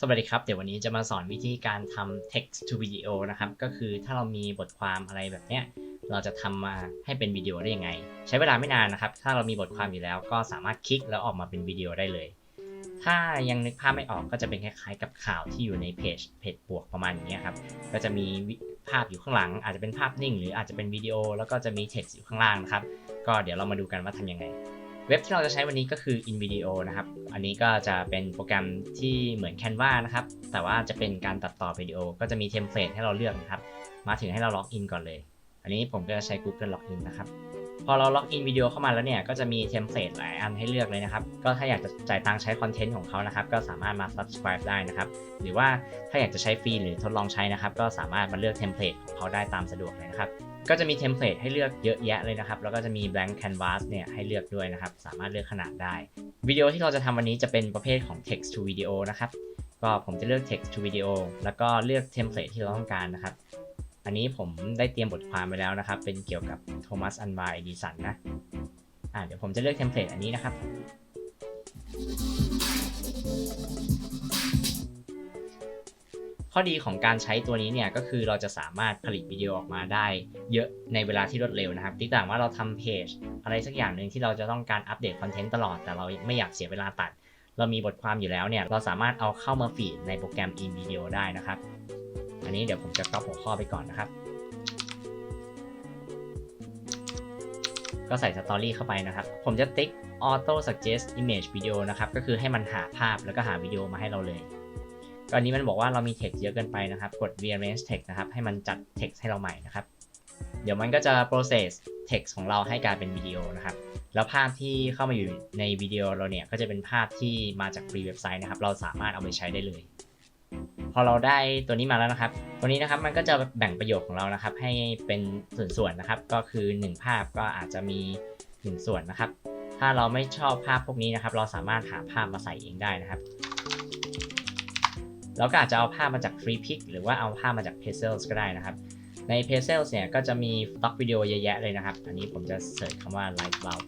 สวัสดีครับ เดี๋ยววันนี้จะมาสอนวิธีการทำ text to video นะครับ ก็คือถ้าเรามีบทความอะไรแบบเนี้ย เราจะทำมาให้เป็นวิดีโอได้ยังไง ใช้เวลาไม่นานนะครับ ถ้าเรามีบทความอยู่แล้วก็สามารถคลิกแล้วออกมาเป็นวิดีโอได้เลย ถ้ายังนึกภาพไม่ออกก็จะเป็นคล้ายๆ กับข่าวที่อยู่ในเพจเพจบวกประมาณอย่างนี้ครับ ก็จะมีภาพอยู่ข้างหลัง อาจจะเป็นภาพนิ่ง หรืออาจจะเป็นวิดีโอ แล้วก็จะมี text อยู่ข้างล่างนะครับ ก็เดี๋ยวเรามาดูกันว่าทำยังไง เว็บที่เราจะใช้วันนี้ก็คือ InVideo นะครับ อันนี้ก็จะเป็นโปรแกรมที่เหมือน Canva นะครับ แต่ว่าจะเป็นการตัดต่อวิดีโอ ก็จะมีเทมเพลตให้เราเลือกนะครับ มาถึงให้เราล็อกอินก่อนเลย อันนี้ผมก็จะใช้ Google Login นะครับ พอเราล็อกอินวิดีโอเข้ามาแล้วเนี่ย ก็จะมีเทมเพลตหลายอันให้เลือกเลยนะครับ ก็ถ้าอยากจะจ่ายตังค์ใช้คอนเทนต์ของเขานะครับ ก็สามารถมา subscribe ได้นะครับ หรือว่าถ้าอยากจะใช้ฟรีหรือทดลองใช้นะครับ ก็สามารถมาเลือกเทมเพลตของเขาได้ตามสะดวกเลยนะครับ ก็จะมีเทมเพลตให้เลือกเยอะแยะเลยนะครับ แล้วก็จะมี blank canvas เนี่ยให้เลือกด้วยนะครับ สามารถเลือกขนาดได้ วิดีโอที่เราจะทำวันนี้จะเป็นประเภทของ text to video นะครับ ก็ผมจะเลือก text to video แล้วก็เลือกเทมเพลตที่เราต้องการนะครับ อันนี้ผมได้เตรียมบทความไปแล้วนะครับ เป็นเกี่ยวกับโทมัสอันวาเอดิสันนะ อ่าเดี๋ยวผมจะเลือกเทมเพลตอันนี้นะครับ ข้อดีของการใช้ตัวนี้เนี่ยก็คือเราจะสามารถผลิตวิดีโอออกมาได้ เยอะในเวลาที่รวดเร็วนะครับที่ต่างว่าเราทำเพจอะไรสักอย่างหนึ่งที่เราจะต้องการอัปเดตคอนเทนต์ตลอดแต่เราไม่อยากเสียเวลาตัด เรามีบทความอยู่แล้วเนี่ยเราสามารถเอาเข้ามาฟีดในโปรแกรม InVideo ได้นะครับ อันนี้เดี๋ยวผมจะก๊อปหัวข้อไปก่อนนะครับ ก็ใส่สตอรี่เข้าไปนะครับ ผมจะติ๊ก auto suggest image video นะครับก็คือให้มันหาภาพแล้วก็หาวิดีโอมาให้เราเลย ก็อันนี้มันบอกว่าเรามี text เยอะเกินไปนะครับ กด rearrange text นะครับ ให้มันจัด text ให้เราใหม่นะครับ เดี๋ยวมันก็จะ process text ของเราให้กลายเป็นวิดีโอนะครับ แล้วภาพที่เข้ามาอยู่ในวิดีโอเราเนี่ย ก็จะเป็นภาพที่มาจากฟรีเว็บไซต์นะครับ เราสามารถเอาไปใช้ได้เลย พอเราได้ตัวนี้มาแล้วนะครับ ตัวนี้นะครับมันก็จะแบ่งประโยคของเรานะครับ ให้เป็นส่วนๆนะครับ ก็คือ 1 ภาพก็อาจจะมี 1 ส่วนนะครับ ถ้าเราไม่ชอบภาพพวกนี้นะครับ เราสามารถหาภาพมาใส่เองได้นะครับ เราก็อาจจะเอาภาพมาจาก Free Pick หรือว่าเอาภาพมาจาก p a z e l s ก็ได้นะครับ ใน p a z e l s เนี่ยก็จะมีต็อกวิดีโอเยอะแยะเลยนะครับ อันนี้ผมจะเสิร์ชคำว่า Light Bulb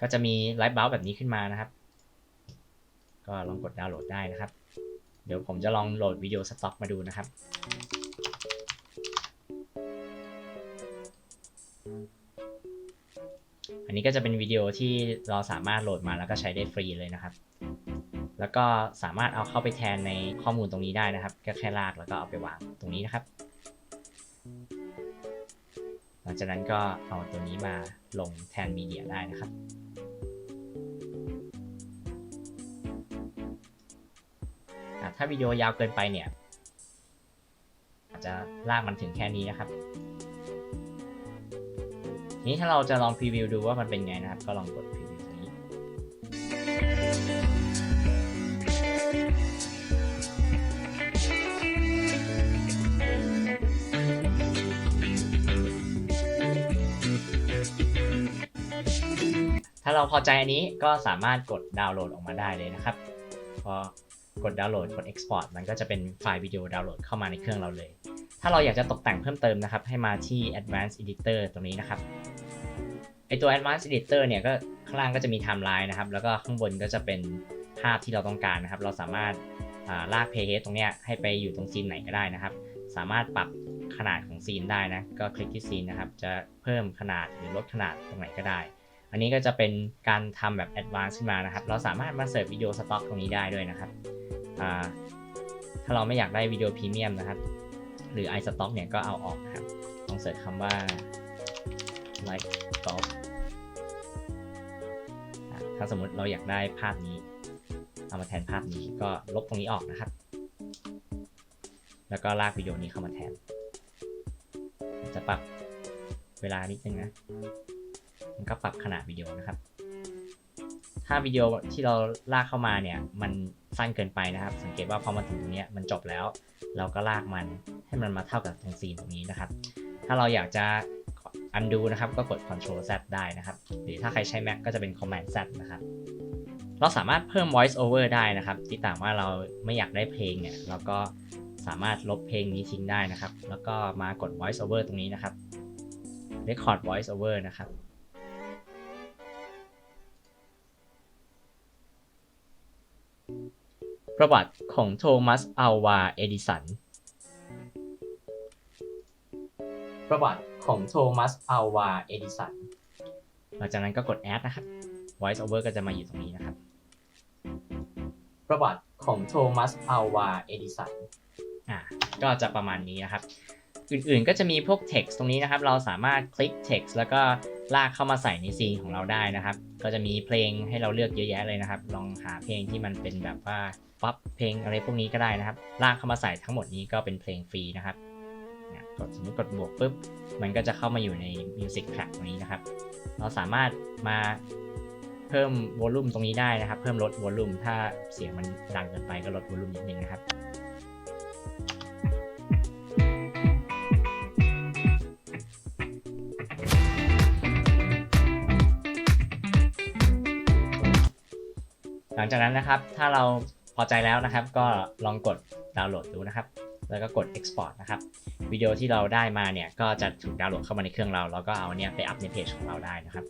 ก็จะมี Light Bulb แบบนี้ขึ้นมานะครับ ก็ลองกดดาวน์โหลดได้นะครับ เดี๋ยวผมจะลองโหลดวิดีโอสต็อกมาดูนะครับ อันนี้ก็จะเป็นวิดีโอที่เราสามารถโหลดมาแล้วก็ใช้ได้ฟรีเลยนะครับ แล้วก็สามารถเอาเข้าไปแทนในข้อมูลตรงนี้ได้นะครับ ก็แค่ลากแล้วก็เอาไปวางตรงนี้นะครับ หลังจากนั้นก็เอาตัวนี้มาลงแทนมีเดียได้นะครับถ้าวิดีโอยาวเกินไปเนี่ย อาจจะลากมันถึงแค่นี้นะครับ นี้ถ้าเราจะลองพรีวิวดูว่ามันเป็นไงนะครับ ก็ลองกดพรีวิวนี้ ถ้าเราพอใจอันนี้ก็สามารถกดดาวน์โหลดออกมาได้เลยนะครับพอกดดาวน์โหลดกด Export มันก็จะเป็นไฟล์วิดีโอดาวน์โหลดเข้ามาในเครื่องเราเลย ถ้าเราอยากจะตกแต่งเพิ่มเติมนะครับ ให้มาที่ Advanced Editor ตรงนี้นะครับไอตัว Advanced Editor เนี่ยก็ข้างล่างก็จะมีไทม์ไลน์นะครับ แล้วก็ข้างบนก็จะเป็นภาพที่เราต้องการนะครับ เราสามารถลาก p a y h e a d ตรงเนี้ยให้ไปอยู่ตรงซีนไหนก็ได้นะครับ สามารถปรับขนาดของซีนได้นะ ก็คลิกที่ซีนนะครับ จะเพิ่มขนาดหรือลดขนาดตรงไหนก็ได้ อันนี้ก็จะเป็นการทำแบบ Advanced ขึ้นมานะครับ เราสามารถมาเสิร์ฟวิดีโอสต็อกตรงนี้ได้ด้วยนะครับ ถ้าเราไม่อยากได้วิดีโอพรีเมียมนะครับ หรือ iStock เนี่ยก็เอาออกครับลองเสิร์ชคำว่า like stock ถ้าสมมติเราอยากได้ภาพนี้ เอามาแทนภาพนี้ก็ลบตรงนี้ออกนะครับ แล้วก็ลากวิดีโอนี้เข้ามาแทน จะปรับเวลานิดนึงนะมันก็ปรับขนาดวิดีโอนะครับ ถ้าวิดีโอที่เราลากเข้ามาเนี่ย มันสั้นเกินไปนะครับ สังเกตว่าพอมาถึงตรงนี้มันจบแล้ว เราก็ลากมันให้มันมาเท่ากับตรงซีนตรงนี้นะครับ ถ้าเราอยากจะ undo นะครับ ก็กด Ctrl Z ได้นะครับ หรือถ้าใครใช้ Mac ก็จะเป็น Command Z นะครับเราสามารถเพิ่ม voice over ได้นะครับ ที่ต่างว่าเราไม่อยากได้เพลงเนี่ยเราก็สามารถลบเพลงนี้ทิ้งได้นะครับ แล้วก็มากด voice over ตรงนี้นะครับ record voice over นะครับ ประวัติของโทมัสอัลวา เอดิสัน ประวัติของโทมัสอัลวา เอดิสัน หลังจากนั้นก็กด add นะครับ voice over ก็จะมาอยู่ตรงนี้นะครับ ประวัติของโทมัสอัลวา เอดิสัน อะก็จะประมาณนี้นะครับ อื่นๆ ก็จะมีพวก text ตรงนี้นะครับ เราสามารถคลิก text แล้วก็ ลากเข้ามาใส่ในซีนของเราได้นะครับ ก็จะมีเพลงให้เราเลือกเยอะแยะเลยนะครับ ลองหาเพลงที่มันเป็นแบบว่าป๊อปเพลงอะไรพวกนี้ก็ได้นะครับ ลากเข้ามาใส่ทั้งหมดนี้ก็เป็นเพลงฟรีนะครับกดสมมติกดบวกปุ๊บ มันก็จะเข้ามาอยู่ใน music track ตรงนี้นะครับ เราสามารถมาเพิ่มวอลลุ่มตรงนี้ได้นะครับ เพิ่มลดวอลลุ่มถ้าเสียงมันดังเกินไปก็ลดวอลลุ่มนิดนึงนะครับ ลังจากนั้นนะครับ ถ้าเราพอใจแล้วนะครับ ก็ลองกดดาวน์โหลดดูนะครับ แล้วก็กด export นะครับ วิดีโอที่เราได้มาเนี่ย ก็จะถูกดาวน์โหลดเข้ามาในเครื่องเรา แล้วก็เอาเนี่ยไปอัพในเพจของเราได้นะครับ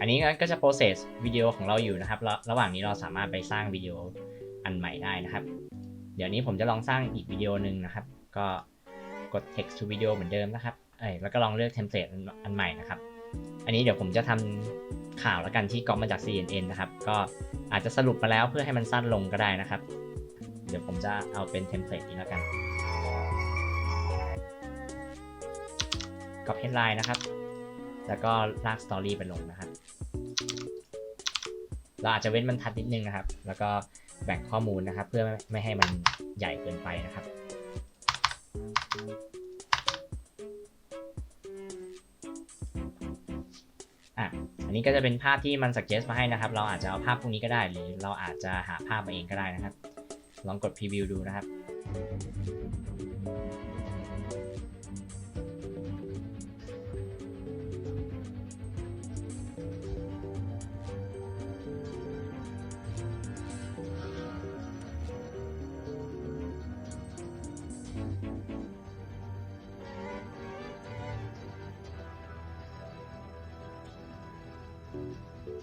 อันนี้ก็จะ process วิดีโอของเราอยู่นะครับ ระหว่างนี้เราสามารถไปสร้างวิดีโออันใหม่ได้นะครับ เดี๋ยวนี้ผมจะลองสร้างอีกวิดีโอหนึ่งนะครับ ก็กด text to video เหมือนเดิมนะครับ เอ้ยแล้วก็ลองเลือกเทมเพลตอันใหม่นะครับ อันนี้เดี๋ยวผมจะทำข่าวแล้วกันที่ก๊อปมาจาก CNN นะครับ ก็อาจจะสรุปมาแล้วเพื่อให้มันสั้นลงก็ได้นะครับ เดี๋ยวผมจะเอาเป็นเทมเพลตนี้แล้วกันก๊อป headline นะครับ แล้วก็ลากสตอรี่ไปลงนะครับ เราอาจจะเว้นบรรทัดนิดนึงนะครับ แล้วก็แบ่งข้อมูลนะครับ เพื่อไม่ให้มันใหญ่เกินไปนะครับ นนี้ก็จะเป็นภาพที่มัน suggest มาให้นะครับ เราอาจจะเอาภาพพวกนี้ก็ได้ หรือเราอาจจะหาภาพมาเองก็ได้นะครับ ลองกด preview ดูนะครับ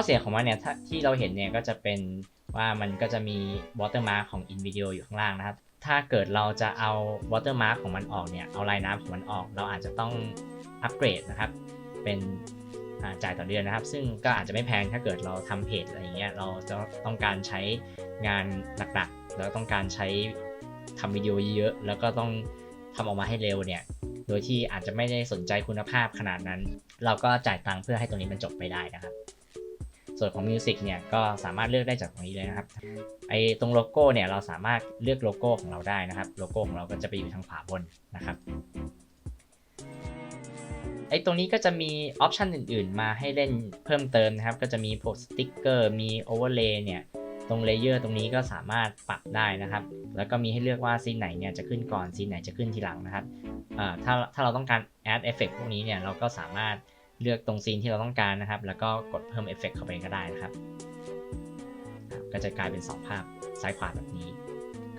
อเสียของมันเนี่ยที่เราเห็นเนี่ยก็จะเป็นว่ามันก็จะมี watermark ของ in video อยู่ข้างล่างนะครับ ถ้าเกิดเราจะเอา watermark ของมันออกเนี่ย เอาลายน้ำของมันออก เราอาจจะต้องอัปเกรดนะครับ เป็นจ่ายต่อเดือนนะครับ ซึ่งก็อาจจะไม่แพงถ้าเกิดเราทำเพจอะไรอย่างเงี้ย เราจะต้องการใช้งานหนักๆ แล้วต้องการใช้ทำวิดีโอเยอะๆ แล้วก็ต้องทำออกมาให้เร็วเนี่ย โดยที่อาจจะไม่ได้สนใจคุณภาพขนาดนั้น เราก็จ่ายตังค์เพื่อให้ตรงนี้มันจบไปได้นะครับ ส่วนของ Music เนี่ยก็สามารถเลือกได้จากตรงนี้เลยนะครับไอตรงโลโก้เนี่ยเราสามารถเลือกโลโก้ของเราได้นะครับ โลโก้ของเราก็จะไปอยู่ทางขวาบนนะครับไอตรงนี้ก็จะมีออปชันอื่นๆ มาให้เล่นเพิ่มเติมนะครับ ก็จะมีพวกสติ๊กเกอร์ มีโอเวอร์เลย์เนี่ย ตรงเลเยอร์ตรงนี้ก็สามารถปรับได้นะครับ แล้วก็มีให้เลือกว่าซีนไหนเนี่ยจะขึ้นก่อนซีนไหนจะขึ้นทีหลังนะครับอ่าถ้าถ้าเราต้องการ add effect พวกนี้เนี่ยเราก็สามารถ เลือกตรงซีนที่เราต้องการนะครับ แล้วก็กดเพิ่มเอฟเฟกเข้าไปก็ได้นะครับ ก็จะกลายเป็น 2 ภาพซ้ายขวาแบบนี้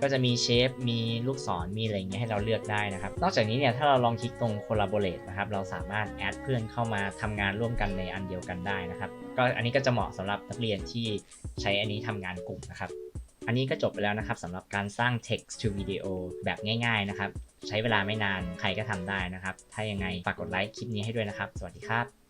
ก็จะมีเชฟ มีลูกศร มีอะไรเงี้ยให้เราเลือกได้นะครับ นอกจากนี้เนี่ย ถ้าเราลองคลิกตรง collaborate นะครับ เราสามารถแอดเพื่อนเข้ามาทำงานร่วมกันในอันเดียวกันได้นะครับ ก็อันนี้ก็จะเหมาะสำหรับนักเรียนที่ใช้อันนี้ทำงานกลุ่มนะครับ นนี้ก็จบไปแล้วนะครับสำหรับการสร้าง text to video แบบง่าย ๆ นะครับ ใช้เวลาไม่นานใครก็ทำได้นะครับ ถ้ายังไงฝากกดไลค์คลิปนี้ให้ด้วยนะครับ สวัสดีครับ